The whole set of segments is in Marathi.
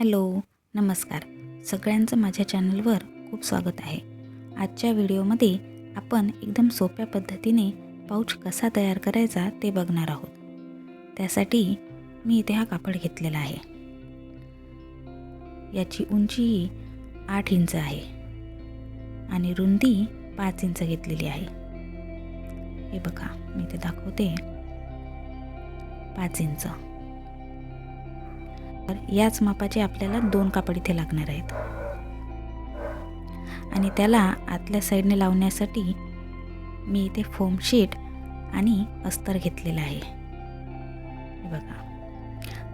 हॅलो नमस्कार. सगळ्यांचं माझ्या चॅनलवर खूप स्वागत आहे. आजच्या व्हिडिओमध्ये आपण एकदम सोप्या पद्धतीने पाऊच कसा तयार करायचा ते बघणार आहोत. त्यासाठी मी इथे हा कापड घेतलेला आहे. याची उंची ही आठ इंच आहे आणि रुंदी पाच इंच घेतलेली आहे. हे बघा मी ते दाखवते. पाच इंच. तर याच मापाचे आपल्याला दोन कापड इथे लागणार आहेत. आणि त्याला आतल्या साईडने लावण्यासाठी मी इथे फोम शीट आणि अस्तर घेतलेलं आहे. बघा.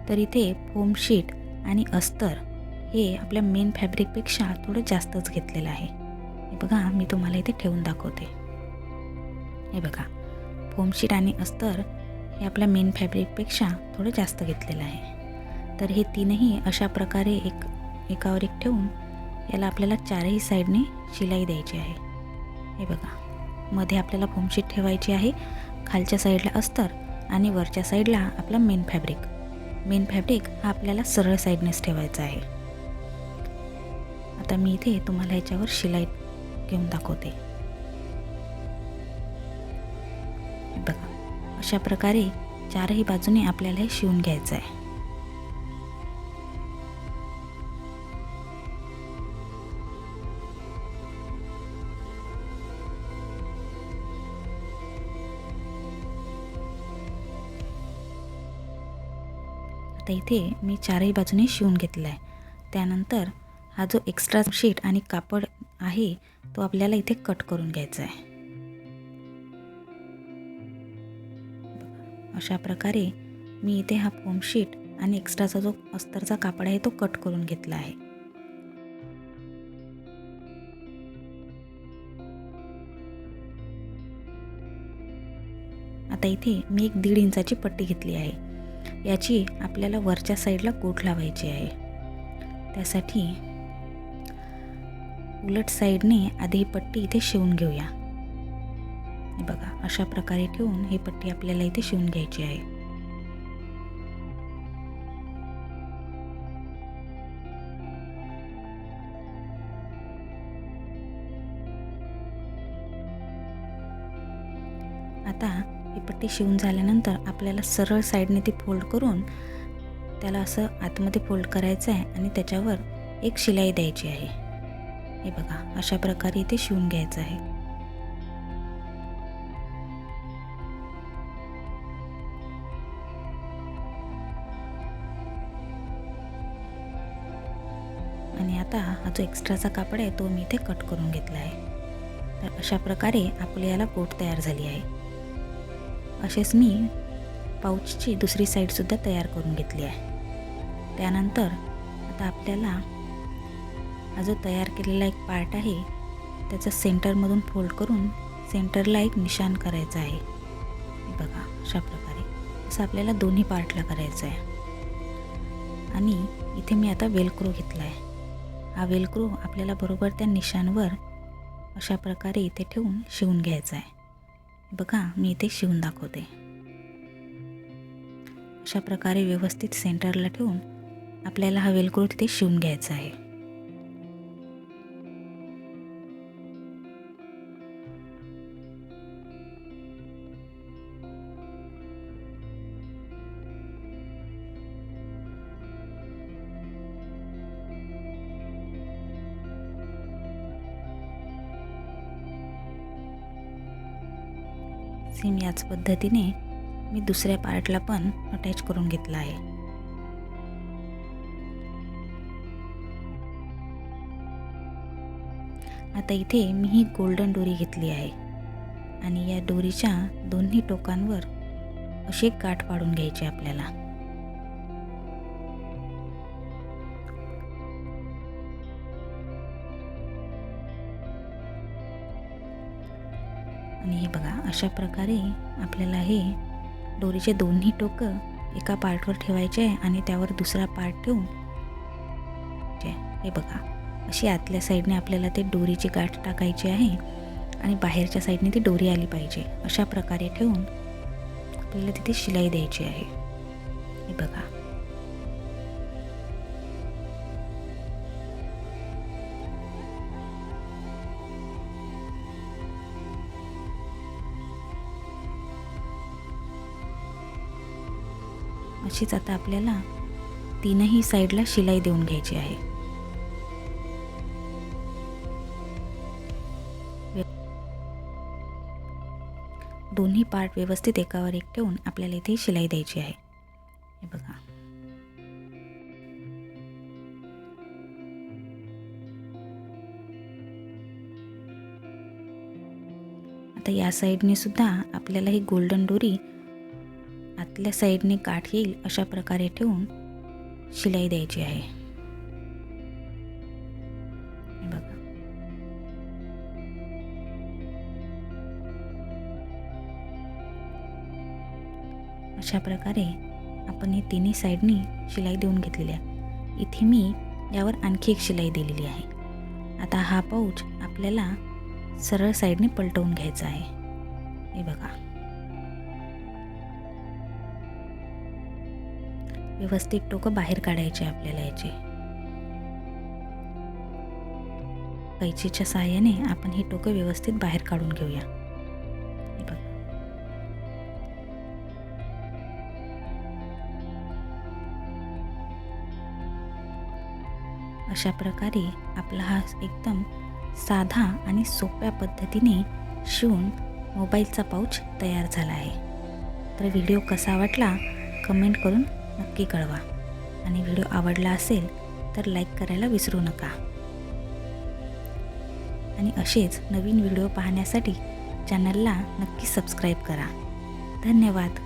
तर इथे फोम शीट आणि अस्तर हे आपल्या मेन फॅब्रिकपेक्षा थोडं जास्तच घेतलेलं आहे. हे बघा मी तुम्हाला इथे ठेवून दाखवते. हे बघा. फोमशीट आणि अस्तर हे आपल्या मेन फॅब्रिकपेक्षा थोडं जास्त घेतलेलं आहे. तर हे तीनही अशा प्रकारे एक एकावर एक ठेवून याला आपल्याला चारही साईडने शिलाई द्यायची आहे. हे बघा मध्ये आपल्याला फोमशीट ठेवायची आहे खालच्या साईडला अस्तर आणि वरच्या साईडला आपला मेन फॅब्रिक मेन फॅब्रिक हा आपल्याला सरळ साईडनेच ठेवायचा आहे. आता मी इथे तुम्हाला याच्यावर शिलाई घेऊन दाखवते. बघा अशा प्रकारे चारही बाजूने आपल्याला हे शिवून घ्यायचं आहे. आता इथे मी चारही बाजूने शिवून घेतला आहे. त्यानंतर हा जो एक्स्ट्रा शीट आणि कापड आहे तो आपल्याला इथे कट करून घ्यायचा आहे. अशा प्रकारे मी इथे हा फोम शीट आणि एक्स्ट्राचा जो अस्तरचा कापड आहे तो कट करून घेतला आहे. आता इथे मी एक दीड इंचाची पट्टी घेतली आहे. याची आपल्याला वरच्या साईडला कोट लावायची आहे. त्यासाठी उलट साईडने आधी ही पट्टी इथे शिवून घेऊया. बघा अशा प्रकारे ठेवून ही पट्टी आपल्याला इथे शिवून घ्यायची आहे. आता ही पट्टी शिवून झाल्यानंतर आपल्याला सरळ साईडने ती फोल्ड करून त्याला असं आतमध्ये फोल्ड करायचं आहे आणि त्याच्यावर एक शिलाई द्यायची आहे. हे बघा अशा प्रकारे इथे शिवून घ्यायचं आहे. आणि आता हा जो एक्स्ट्राचा कापड आहे तो मी इथे कट करून घेतला आहे. तर अशा प्रकारे आपली याला कोट तयार झाली आहे. असेच मी पाऊचची दुसरी साईडसुद्धा तयार करून घेतली आहे. त्यानंतर आता आपल्याला हा जो तयार केलेला एक पार्ट आहे त्याचं सेंटरमधून फोल्ड करून सेंटरला एक निशाण करायचं आहे. बघा अशा प्रकारे. असं आपल्याला दोन्ही पार्टला करायचं आहे. आणि इथे मी आता वेलक्रो घेतला आहे हा वेलक्रो आपल्याला बरोबर त्या निशाणवर अशा प्रकारे इथे ठेवून शिवून घ्यायचा आहे. बघा मी इथे शिवून दाखवते. अशा प्रकारे व्यवस्थित सेंटरला ठेवून आपल्याला हा वेलक्रो तिथे शिवून घ्यायचा आहे. सेम याच पद्धतीने मी दुसऱ्या पार्टला पण अटॅच करून घेतला आहे. आता इथे मी ही गोल्डन दोरी घेतली आहे आणि या दोरीच्या दोन्ही टोकांवर असे गाठ पाडून घ्यायचे आपल्याला. आणि हे बघा अशा प्रकारे आपल्याला हे दोरीचे दोन्ही टोकं एका पार्टवर ठेवायचे आहे आणि त्यावर दुसरा पार्ट ठेवून हे बघा. अशी आतल्या साईडने आपल्याला ते दोरीची गाठ टाकायची आहे आणि बाहेरच्या साईडने ती दोरी आली पाहिजे. अशा प्रकारे ठेवून आपल्याला तिथे शिलाई द्यायची आहे. हे बघा. अशीच आता आपल्याला तीनही साईडला शिलाई देऊन घ्यायची आहे. दोन्ही पार्ट व्यवस्थित एकावर एक ठेवून आपल्याला इथे शिलाई द्यायची आहे. हे बघा. आता या साईडने सुद्धा आपल्याला ही गोल्डन डोरी आतल्या साईडने गाठ येईल अशा प्रकारे ठेवून शिलाई द्यायची आहे. बघा. अशा प्रकारे आपण हे तिन्ही साईडनी शिलाई देऊन घेतलेली आहे इथे मी यावर आणखी एक शिलाई दिलेली आहे. आता हा पाऊच आपल्याला सरळ साईडने पलटवून घ्यायचा आहे. हे बघा. व्यवस्थित टोकं बाहेर काढायचे आपल्याला याचे. कैचीच्या सहाय्याने आपण ही टोकं व्यवस्थित बाहेर काढून घेऊया. अशा प्रकारे आपला हा एकदम साधा आणि सोप्या पद्धतीने शिवून मोबाईलचा पाऊच तयार झाला आहे. तर व्हिडिओ कसा वाटला कमेंट करून नक्की कळवा. आणि व्हिडिओ आवडला असेल तर लाईक करायला विसरू नका. आणि असेच नवीन व्हिडिओ पाहण्यासाठी चॅनलला नक्की सबस्क्राईब करा. धन्यवाद.